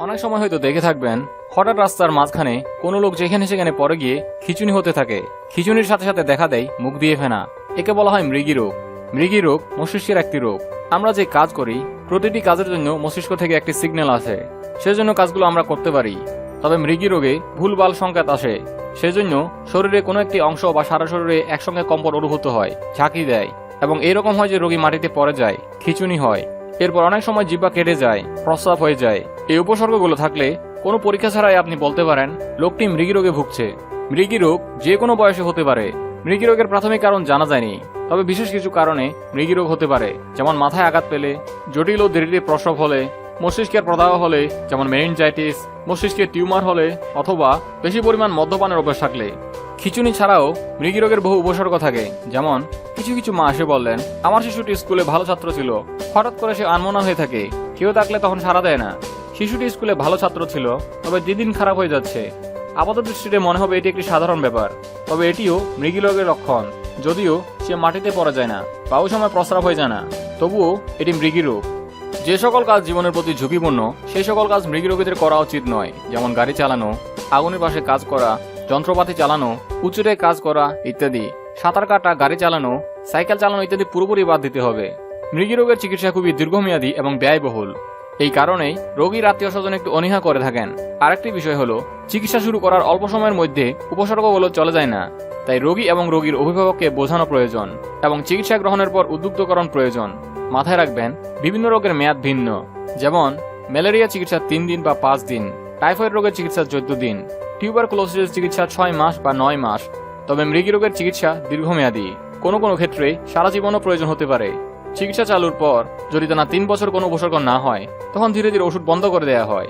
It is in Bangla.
অনেক সময় হয়তো দেখে থাকবেন, হঠাৎ রাস্তার মাঝখানে কোনো লোক যেখানে সেখানে পরে গিয়ে খিচুনি হতে থাকে। খিচুনির সাথে সাথে দেখা দেয় মুখ দিয়ে ফেনা। একে বলা হয় মৃগী রোগ। মৃগী রোগ মস্তিষ্কের একটি রোগ। আমরা যে কাজ করি, প্রতিটি কাজের জন্য মস্তিষ্ক থেকে একটি সিগন্যাল আসে। সেজন্য কাজগুলো আমরা করতে পারি। তবে মৃগী রোগে ভুলভাল সংকেত আসে। সেজন্য শরীরে কোনো একটি অংশ বা সারা শরীরে একসঙ্গে কম্পন অনুভূত হয়, ঝাঁকি দেয় এবং এরকম হয় যে রোগী মাটিতে পড়ে যায়, খিচুনি হয়। এরপর অনেক সময় জিব্বা কেটে যায়, প্রস্রাব হয়ে যায়। এই উপসর্গগুলো থাকলে কোনো পরীক্ষা ছাড়াই আপনি বলতে পারেন, লোকটি মৃগী রোগে ভুগছে। মৃগী রোগ যে কোনো বয়সে হতে পারে। মৃগী রোগের প্রাথমিক কারণ জানা যায়নি, তবে বিশেষ কিছু কারণে মৃগী রোগ হতে পারে, যেমন মাথায় আঘাত পেলে, জটিল ও দেরিতে প্রসব হলে, মস্তিষ্কের প্রদাহ হলে, যেমন মেনিনজাইটিস মস্তিষ্কের টিউমার হলে, অথবা বেশি পরিমাণ মদ্যপানের অভ্যাস থাকলে। খিচুনি ছাড়াও মৃগী রোগের বহু উপসর্গ থাকে, যেমন কিছু কিছু মা এসে বললেন, আমার শিশুটি স্কুলে ভালো ছাত্র ছিল। হঠাৎ করে সে আনমনা হয়ে থাকে। কেউ থাকলে তখন সাড়া দেয় না। শিশুটি স্কুলে ভালো ছাত্র ছিল, তবে দিন খারাপ হয়ে যাচ্ছে। আপাত দৃষ্টিতে মনে হবে এটি একটি সাধারণ ব্যাপার। তবে এটিও মৃগী রোগের লক্ষণ। যদিও সে মাটিতে পড়া যায় না বা ওই সময় প্রস্রাব হয়ে যায় না। তবুও এটি মৃগী রোগ। যে সকল কাজ জীবনের প্রতি ঝুঁকিপূর্ণ, সেই সকল কাজ মৃগী রোগীদের করা উচিত নয়। যেমন গাড়ি চালানো, আগুনের পাশে কাজ করা, যন্ত্রপাতি চালানো, উঁচুতে কাজ করা, ইত্যাদি। সাঁতার কাটা, গাড়ি চালানো, সাইকেল চালানো ইত্যাদি পুরোপুরি বাদ দিতে হবে। মৃগী রোগের চিকিৎসা খুবই দীর্ঘমেয়াদী এবং ব্যয়বহুল। এই কারণেই রোগীর আত্মীয় স্বজন একটু অনীহা করে থাকেন। আরেকটি বিষয় হলো, চিকিৎসা শুরু করার অল্প সময়ের মধ্যে উপসর্গগুলো চলে যায় না। তাই রোগী এবং রোগীর অভিভাবককে বোঝানো প্রয়োজন এবং চিকিৎসা গ্রহণের পর উদ্যুক্তকরণ প্রয়োজন। মাথায় রাখবেন, বিভিন্ন রোগের মেয়াদ ভিন্ন। যেমন, ম্যালেরিয়া চিকিৎসা তিন দিন বা পাঁচ দিন, টাইফয়েড রোগের চিকিৎসা চোদ্দ দিন, টিউবারকুলোসিসের চিকিৎসা ছয় মাস বা নয় মাস তবে মৃগী রোগের চিকিৎসা দীর্ঘমেয়াদী। কোনো কোনো ক্ষেত্রে সারা জীবনও প্রয়োজন হতে পারে। চিকিৎসা চালুর পর যদি টানা তিন বছর কোনো উপসর্গ না হয়, তখন ধীরে ধীরে ওষুধ বন্ধ করে দেওয়া হয়।